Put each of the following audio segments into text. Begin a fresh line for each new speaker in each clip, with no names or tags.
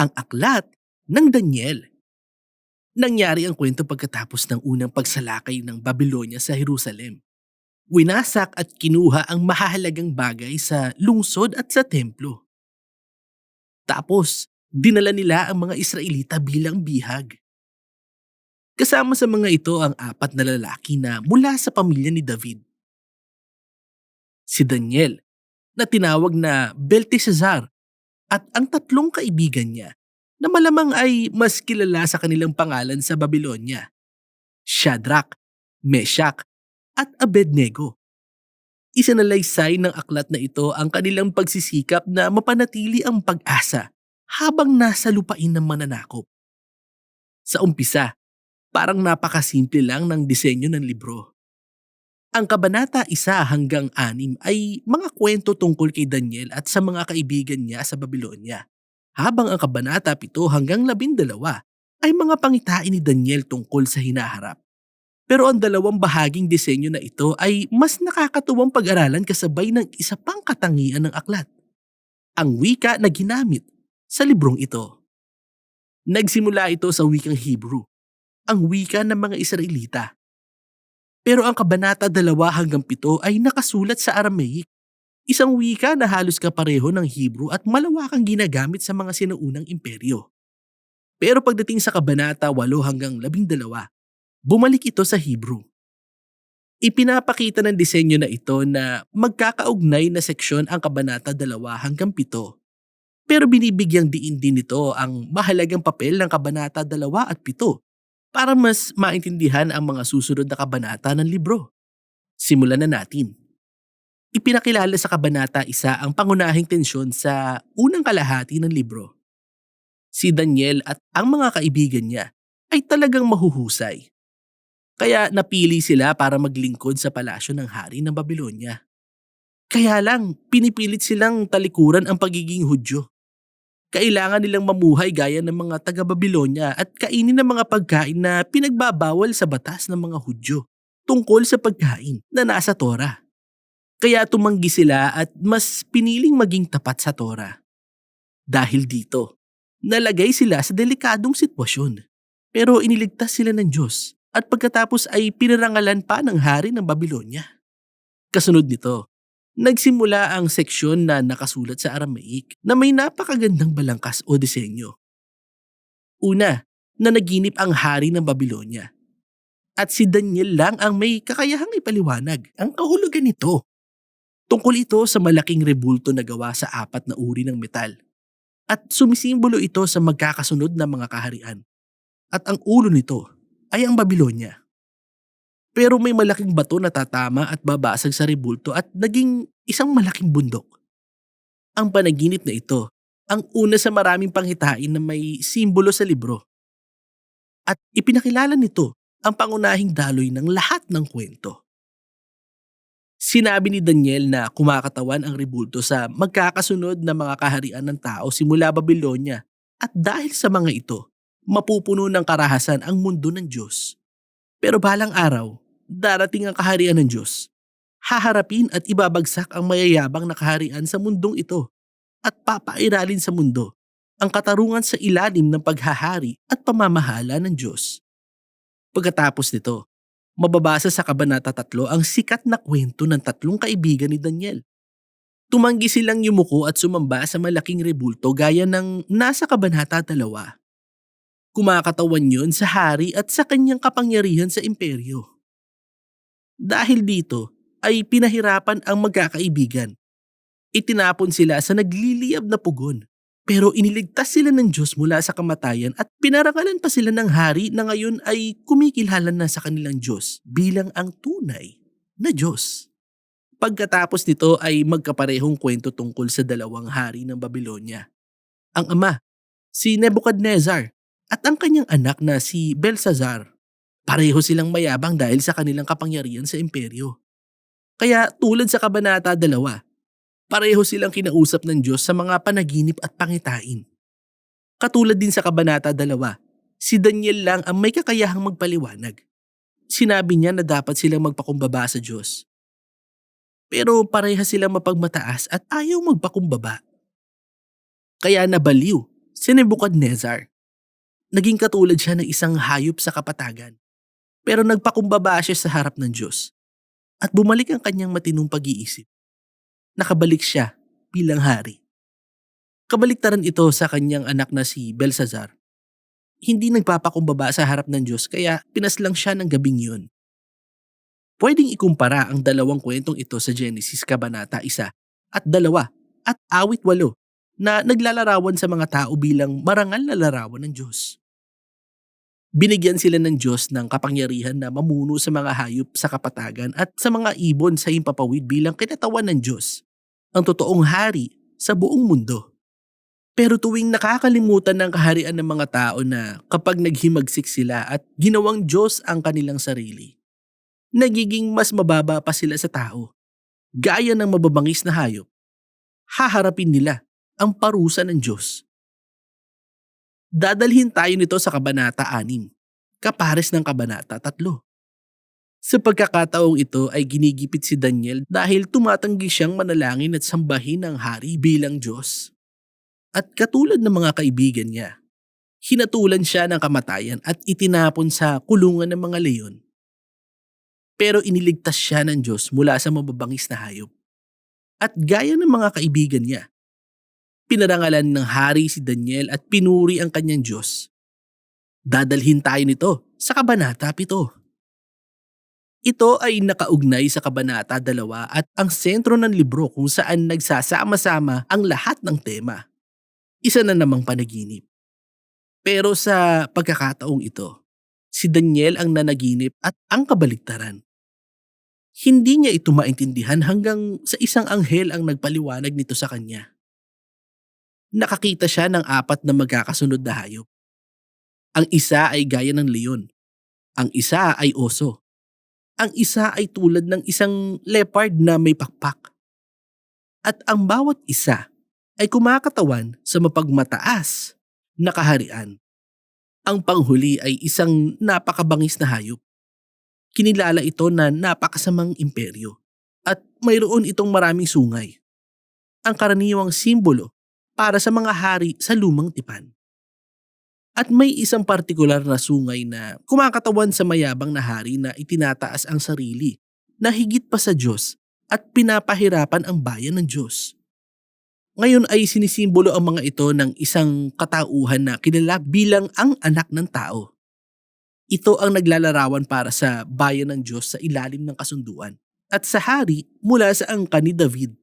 ang aklat ng Daniel. Nangyari ang kwento pagkatapos ng unang pagsalakay ng Babylonia sa Jerusalem. Winasak at kinuha ang mahahalagang bagay sa lungsod at sa templo. Tapos, dinala nila ang mga Israelita bilang bihag. Kasama sa mga ito ang apat na lalaki na mula sa pamilya ni David. Si Daniel, na tinawag na Belteshazzar, at ang tatlong kaibigan niya na malamang ay mas kilala sa kanilang pangalan sa Babylonia. Shadrach, Meshach, at Abednego. Isinalaysay ng aklat na ito ang kanilang pagsisikap na mapanatili ang pag-asa habang nasa lupain ng mananakop. Sa umpisa, parang napakasimple lang ng disenyo ng libro. Ang kabanata isa hanggang anim ay mga kwento tungkol kay Daniel at sa mga kaibigan niya sa Babylonia. Habang ang kabanata 7 hanggang 12 ay mga pangitain ni Daniel tungkol sa hinaharap. Pero ang dalawang bahaging disenyo na ito ay mas nakakatuwang pag-aralan kasabay ng isa pang katangian ng aklat. Ang wika na ginamit sa librong ito. Nagsimula ito sa wikang Hebrew, ang wika ng mga Israelita pero ang kabanata 2 hanggang 7 ay nakasulat sa Aramaic, isang wika na halos kapareho ng Hebrew at malawakang ginagamit sa mga sinuunang imperyo. Pero pagdating sa kabanata 8 hanggang 12, bumalik ito sa Hebrew. Ipinapakita ng disenyo na ito na magkakaugnay na seksyon ang kabanata 2 hanggang 7. Pero binibigyang diin din nito ang mahalagang papel ng kabanata 2 at 7 para mas maintindihan ang mga susunod na kabanata ng libro. Simulan na natin. Ipinakilala sa kabanata isa ang pangunahing tensyon sa unang kalahati ng libro. Si Daniel at ang mga kaibigan niya ay talagang mahuhusay. Kaya napili sila para maglingkod sa palasyo ng hari ng Babylonia. Kaya lang, pinipilit silang talikuran ang pagiging Hudyo kailangan nilang mamuhay gaya ng mga taga-Babylonia at kainin ng mga pagkain na pinagbabawal sa batas ng mga Hudyo tungkol sa pagkain na nasa Torah. Kaya tumanggi sila at mas piniling maging tapat sa Torah. Dahil dito, nalagay sila sa delikadong sitwasyon. Pero iniligtas sila ng Diyos at pagkatapos ay pinarangalan pa ng hari ng Babylonia. Kasunod nito, nagsimula ang seksyon na nakasulat sa Aramaic na may napakagandang balangkas o disenyo. Una, na naginip ang hari ng Babylonia. At si Daniel lang ang may kakayahang ipaliwanag ang kahulugan nito. Tungkol ito sa malaking rebulto na gawa sa apat na uri ng metal. At sumisimbolo ito sa magkakasunod na mga kaharian. At ang ulo nito ay ang Babylonia. Pero may malaking bato na tatama at babasag sa rebulto at naging isang malaking bundok. Ang panaginip na ito ang una sa maraming panghitain na may simbolo sa libro. At ipinakilala nito ang pangunahing daloy ng lahat ng kwento. Sinabi ni Daniel na kumakatawan ang rebulto sa magkakasunod na mga kaharian ng tao simula Babylonia at dahil sa mga ito, mapupuno ng karahasan ang mundo ng Diyos. Pero balang araw, darating ang kaharian ng Diyos. Haharapin at ibabagsak ang mayayabang na kaharian sa mundong ito at papairalin sa mundo ang katarungan sa ilalim ng paghahari at pamamahala ng Diyos. Pagkatapos nito, mababasa sa Kabanata 3 ang sikat na kwento ng tatlong kaibigan ni Daniel. Tumanggi silang yumuko at sumamba sa malaking rebulto gaya ng nasa Kabanata 2 kumakatawan yon sa hari at sa kanyang kapangyarihan sa imperyo. Dahil dito ay pinahirapan ang magkakaibigan. Itinapon sila sa nagliliyab na pugon. Pero iniligtas sila ng Diyos mula sa kamatayan at pinarangalan pa sila ng hari na ngayon ay kumikilala na sa kanilang Diyos bilang ang tunay na Diyos. Pagkatapos nito ay magkaparehong kwento tungkol sa dalawang hari ng Babylonia. Ang ama, si Nebuchadnezzar at ang kanyang anak na si Belsazar. Pareho silang mayabang dahil sa kanilang kapangyarihan sa imperyo. Kaya tulad sa Kabanata 2, pareho silang kinausap ng Diyos sa mga panaginip at pangitain. Katulad din sa Kabanata 2, si Daniel lang ang may kakayahang magpaliwanag. Sinabi niya na dapat silang magpakumbaba sa Diyos. Pero pareha silang mapagmataas at ayaw magpakumbaba. Kaya nabaliw si Nebuchadnezzar. Naging katulad siya ng isang hayop sa kapatagan. Pero nagpakumbaba siya sa harap ng Diyos. At bumalik ang kanyang matinong pag-iisip. Nakabalik siya bilang hari. Kabaliktaran ito sa kanyang anak na si Belsazar. Hindi nagpapakumbaba sa harap ng Diyos kaya pinaslang siya ng gabing yun. Pwedeng ikumpara ang dalawang kwentong ito sa Genesis Kabanata 1 at 2 at awit 8 na naglalarawan sa mga tao bilang marangal na larawan ng Diyos. Binigyan sila ng Diyos ng kapangyarihan na mamuno sa mga hayop sa kapatagan at sa mga ibon sa himpapawid bilang kinatawan ng Diyos, ang totoong hari sa buong mundo. Pero tuwing nakakalimutan ng kaharian ng mga tao na kapag naghimagsik sila at ginawang Diyos ang kanilang sarili, nagiging mas mababa pa sila sa tao. Gaya ng mababangis na hayop, haharapin nila ang parusa ng Diyos. Dadalhin tayo nito sa Kabanata 6, kapares ng Kabanata 3. Sa pagkakataong ito ay ginigipit si Daniel dahil tumatanggi siyang manalangin at sambahin ang hari bilang Diyos. At katulad ng mga kaibigan niya, hinatulan siya ng kamatayan at itinapon sa kulungan ng mga leon. Pero iniligtas siya ng Diyos mula sa mababangis na hayop. At gaya ng mga kaibigan niya, pinarangalan ng hari si Daniel at pinuri ang kanyang Diyos. Dadalhin tayo nito sa Kabanata 7. Ito ay nakaugnay sa Kabanata 2 at ang sentro ng libro kung saan nagsasama-sama ang lahat ng tema isa na namang panaginip. Pero sa pagkakataong ito, si Daniel ang nanaginip at ang kabaliktaran. Hindi niya ito maintindihan hanggang sa isang anghel ang nagpaliwanag nito sa kanya. Nakakita siya ng apat na magkakasunod na hayop. Ang isa ay gaya ng leon. Ang isa ay oso. Ang isa ay tulad ng isang leopard na may pakpak. At ang bawat isa ay kumakatawan sa mapagmataas na kaharian. Ang panghuli ay isang napakabangis na hayop. Kinilala ito na napakasamang imperyo at mayroon itong maraming sungay. Ang karaniwang simbolo para sa mga hari sa lumang tipan. At may isang partikular na sungay na kumakatawan sa mayabang na hari na itinataas ang sarili na higit pa sa Diyos at pinapahirapan ang bayan ng Diyos. Ngayon ay sinisimbolo ang mga ito ng isang katauhan na kilala bilang ang anak ng tao. Ito ang naglalarawan para sa bayan ng Diyos sa ilalim ng kasunduan at sa hari mula sa angka ni David.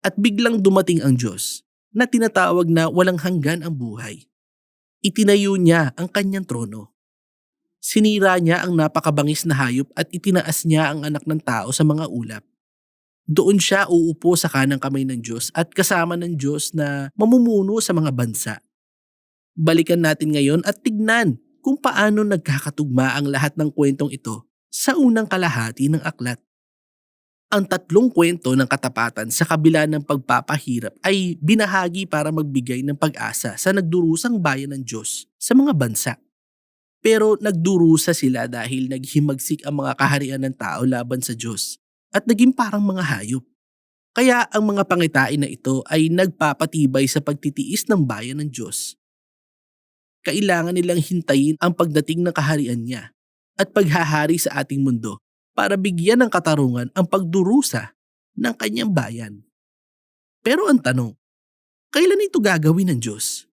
At biglang dumating ang Diyos na tinatawag na walang hanggan ang buhay. Itinayo niya ang kanyang trono. Sinira niya ang napakabangis na hayop at itinaas niya ang anak ng tao sa mga ulap doon siya uupo sa kanang kamay ng Diyos at kasama ng Diyos na mamumuno sa mga bansa. Balikan natin ngayon at tignan kung paano nagkakatugma ang lahat ng kwentong ito sa unang kalahati ng aklat. Ang tatlong kwento ng katapatan sa kabila ng pagpapahirap ay binahagi para magbigay ng pag-asa sa nagdurusang bayan ng Diyos sa mga bansa. Pero nagdurusa sila dahil naghimagsik ang mga kaharian ng tao laban sa Diyos at naging parang mga hayop. Kaya ang mga pangitain na ito ay nagpapatibay sa pagtitiis ng bayan ng Diyos. Kailangan nilang hintayin ang pagdating ng kaharian niya at paghahari sa ating mundo para bigyan ng katarungan ang pagdurusa ng kanyang bayan. Pero ang tanong, kailan ito gagawin ng Diyos?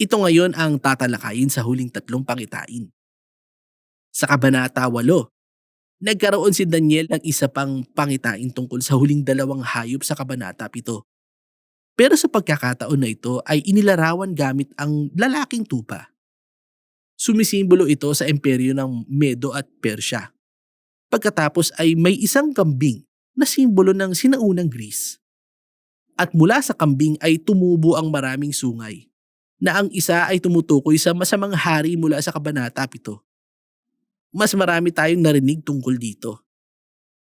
Ito ngayon ang tatalakayin sa huling tatlong pangitain. Sa Kabanata 8, Nagkaroon si Daniel ng isa pang pangitain tungkol sa huling dalawang hayop sa Kabanata 7. Pero sa pagkakataon na ito ay inilarawan gamit ang lalaking tupa. Sumisimbolo ito sa imperyo ng Medo at Persya. Pagkatapos ay may isang kambing na simbolo ng sinaunang Greece. At mula sa kambing ay tumubo ang maraming sungay na ang isa ay tumutukoy sa masamang hari mula sa Kabanata 7 mas marami tayong narinig tungkol dito.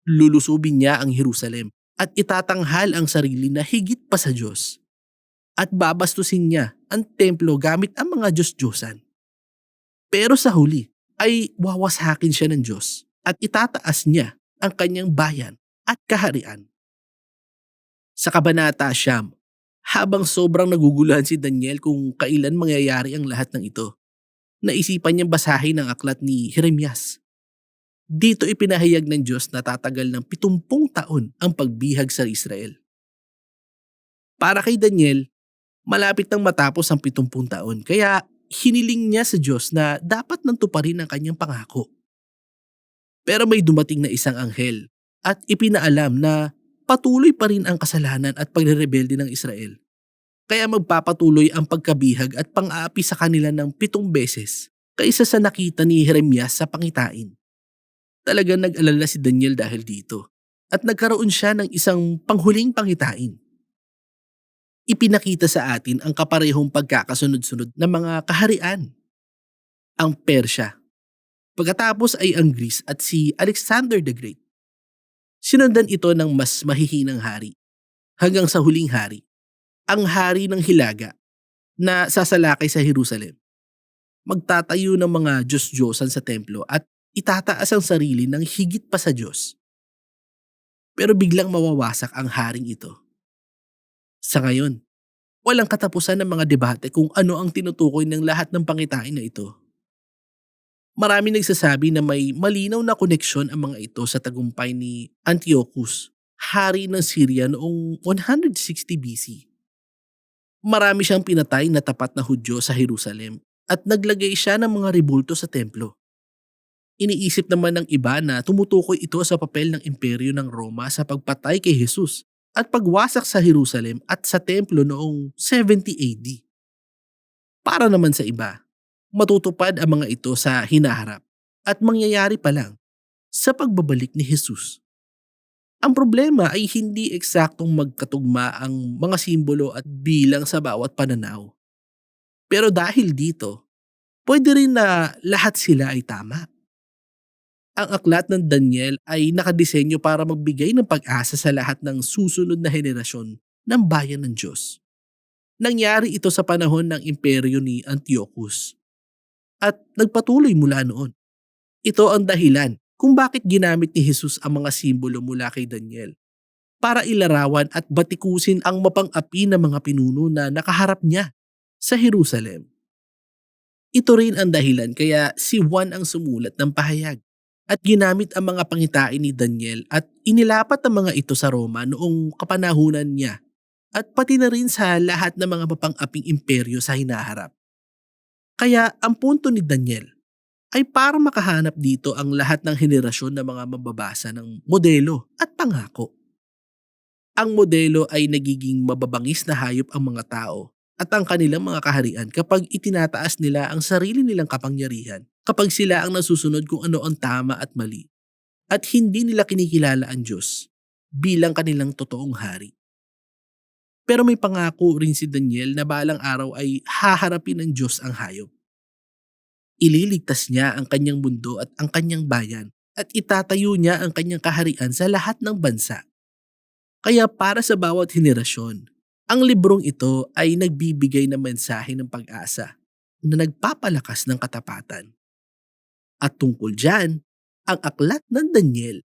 Lulusubin niya ang Jerusalem at itatanghal ang sarili na higit pa sa Diyos. At babastusin niya ang templo gamit ang mga Diyos-Diyosan. Pero sa huli ay wawasakin siya ng Diyos at itataas niya ang kanyang bayan at kaharian. Sa Kabanata Siyam, Habang sobrang naguguluhan si Daniel kung kailan mangyayari ang lahat ng ito, naisipan niyang basahin ang aklat ni Jeremias. Dito ipinahayag ng Diyos na tatagal ng pitumpung taon ang pagbihag sa Israel. Para kay Daniel, malapit nang matapos ang pitumpung taon kaya hiniling niya sa Diyos na dapat nang tuparin ang kanyang pangako. Pero may dumating na isang anghel at ipinaalam na patuloy pa rin ang kasalanan at pagrerebelde ng Israel. Kaya magpapatuloy ang pagkabihag at pang-aapi sa kanila ng pitong beses kaysa sa nakita ni Jeremias sa pangitain. Talagang nag-alala si Daniel dahil dito at nagkaroon siya ng isang panghuling pangitain. Ipinakita sa atin ang kaparehong pagkakasunod-sunod ng mga kaharian. Ang Persya. Pagkatapos ay ang Greece at si Alexander the Great. Sinundan ito ng mas mahihinang hari hanggang sa huling hari, ang hari ng Hilaga na sasalakay sa Jerusalem. Magtatayo ng mga Diyos-Diyosan sa templo at itataas ang sarili ng higit pa sa Diyos. Pero biglang mawawasak ang haring ito. Sa ngayon, walang katapusan ng mga debate kung ano ang tinutukoy ng lahat ng pangitain na ito. Marami nagsasabi na may malinaw na koneksyon ang mga ito sa tagumpay ni Antiochus, hari ng Syria noong 160 BC. Marami siyang pinatay na tapat na Hudyo sa Jerusalem at naglagay siya ng mga ribulto sa templo. Iniisip naman ng iba na tumutukoy ito sa papel ng imperyo ng Roma sa pagpatay kay Jesus at pagwasak sa Jerusalem at sa templo noong 70 AD. Para naman sa iba, matutupad ang mga ito sa hinaharap at mangyayari pa lang sa pagbabalik ni Jesus. Ang problema ay hindi eksaktong magkatugma ang mga simbolo at bilang sa bawat pananaw. Pero dahil dito, pwede rin na lahat sila ay tama. Ang aklat ng Daniel ay nakadisenyo para magbigay ng pag-asa sa lahat ng susunod na henerasyon ng bayan ng Diyos. Nangyari ito sa panahon ng imperyo ni Antiochus. At nagpatuloy mula noon. Ito ang dahilan kung bakit ginamit ni Jesus ang mga simbolo mula kay Daniel para ilarawan at batikusin ang mapang-api ng mga pinuno na nakaharap niya sa Jerusalem. Ito rin ang dahilan kaya si Juan ang sumulat ng pahayag at ginamit ang mga pangitain ni Daniel at inilapat ang mga ito sa Roma noong kapanahunan niya at pati na rin sa lahat ng mga mapang-aping imperyo sa hinaharap. Kaya ang punto ni Daniel ay para makahanap dito ang lahat ng henerasyon ng mga mababasa ng modelo at pangako. Ang modelo ay nagiging mababangis na hayop ang mga tao at ang kanilang mga kaharian kapag itinataas nila ang sarili nilang kapangyarihan kapag sila ang nasusunod kung ano ang tama at mali at hindi nila kinikilala ang Diyos bilang kanilang totoong hari. Pero may pangako rin si Daniel na balang araw ay haharapin ng Diyos ang hayop. Ililigtas niya ang kanyang mundo at ang kanyang bayan at itatayo niya ang kanyang kaharian sa lahat ng bansa. Kaya para sa bawat henerasyon, ang librong ito ay nagbibigay ng mensahe ng pag-asa na nagpapalakas ng katapatan. At tungkol dyan, ang aklat ng Daniel